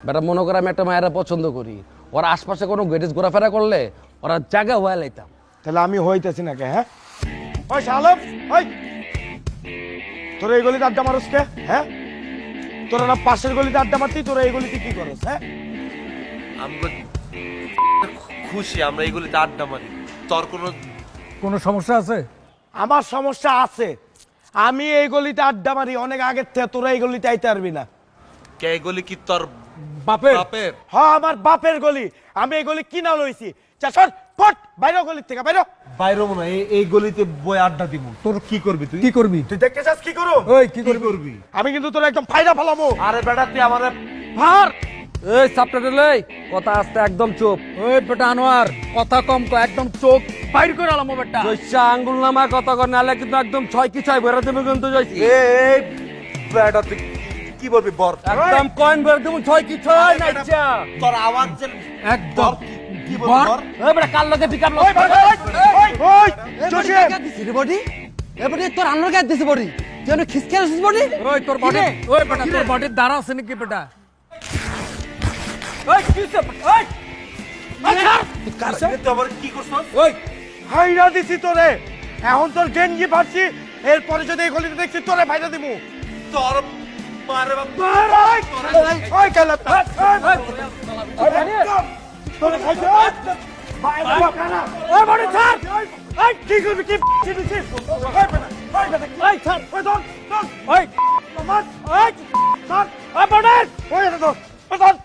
বেটা মনে করে আমি একটা মায়েরা পছন্দ করি। ওরা আশপাশে কোনো গেটিস ঘোরাফেরা করলে ওরা জায়গা হয়ে লাইতাম। তাহলে আমি হইতেছি না কে হ্যাঁ? ওই শালম ওই! তোরা এই গলিতে আড্ডা মারস কে হ্যাঁ? তোরা না পাশের গলিতে আড্ডা মারতি তোরা এই গলিতে কি করস হ্যাঁ? আমরা খুশি আমরা এইগুলিতে আড্ডা মারি। তোর কোনো কোনো সমস্যা আছে? আমার সমস্যা আছে। আমি এই গলিতে আড্ডা মারি অনেক আগের থেকে তোরা এই গলিতে আইতে পারবি না। কে গলি কি তোর বাপের? বাপের। হ্যাঁ আমার বাপের গলি। আমি এই গলি কিনা লইছি? চা সর ফট বাইরে গলি থেকে বাইরে বাইরে মনে হয় এই- এই গলিতে বই আড্ডা দিব। তোর কি করবি তুই? কি করবি? তুই দেখতে চাস কি করু ওই কি করবি? করবি? আমি কিন্তু তোর একদম ফায়দা ফেলাবো। আরে বেটা তুই আমার ভার এই সাপটাটা লই কথা আসতে একদম চুপ। ওই বেটা আনোয়ার কথা কম কো একদম চোখ বাইর করে আলাম বেটা। জয়সা আঙ্গুল নামা কথা কর নালে কিন্তু একদম ছয় কি ছয় বেরো দেবে কিন্তু জয়সি এই বেটা তুই কি বলবি বর? একদম কয়েন বেরো দেবো ছয় কি ছয় নাইচা। তোর আওয়াজ যে একদম। কি বলবি বর। ওই বেটা কাল লগে পিকআপ লগ। ওই ওই, ওই, ওই, জসিম, বডি? এবারে তোর আন্নার গায়ে দিছে বডি। তুই অনেক খিসকে আসিস বডি? ওই তোর বডি ওই বেটা তোর বডির দ্বারা আছে নাকি বেটা? ওই কি সব ওই তুই আমার কি করছস? ওই। হাইরা দিছি তোরে। এখন তোর গেঞ্জি পাচ্ছি এরপরে যদি এই গলিতে দেখছি তোরে ফায়দা দিমু। তোর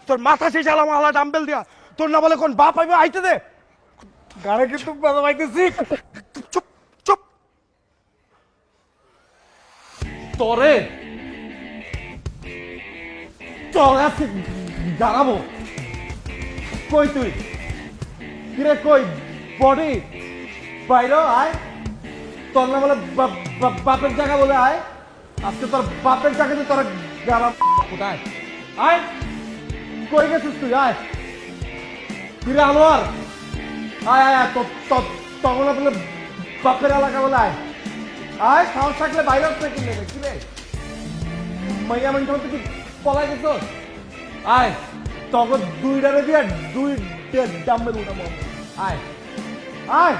তোরে মাথা সেই চালাম আলা ডাম্বেল দিয়া তোর না বলে কোন বাপ আইবে আইতে দে গানে কিন্তু বাজা পাইতেছি চুপ চুপ তোরে তোর আছে। দাঁড়াবো। কই তুই? কিরে কই? বডি? বাইরে আয়। তোর না বলে বাপের জায়গা বলে আয়। আজকে তোর বাপের জায়গাতে তোর গাড়া কোথায়? আয়। কই গেছিস তুই? আয়। কিরে আনোয়ার? আয় আয় আয়। তোর তখন বলে বাপের এলাকা বলে আয়। আয়, সাহস থাকলে বাইরে হচ্ছে কি নেবে কি রে মাইয়া মানুষ তো কি পলাই গেছ। আয় তখন দুই ডানে দিয়ে দুই ডাম্বেল উঠাবো। আয় আয়।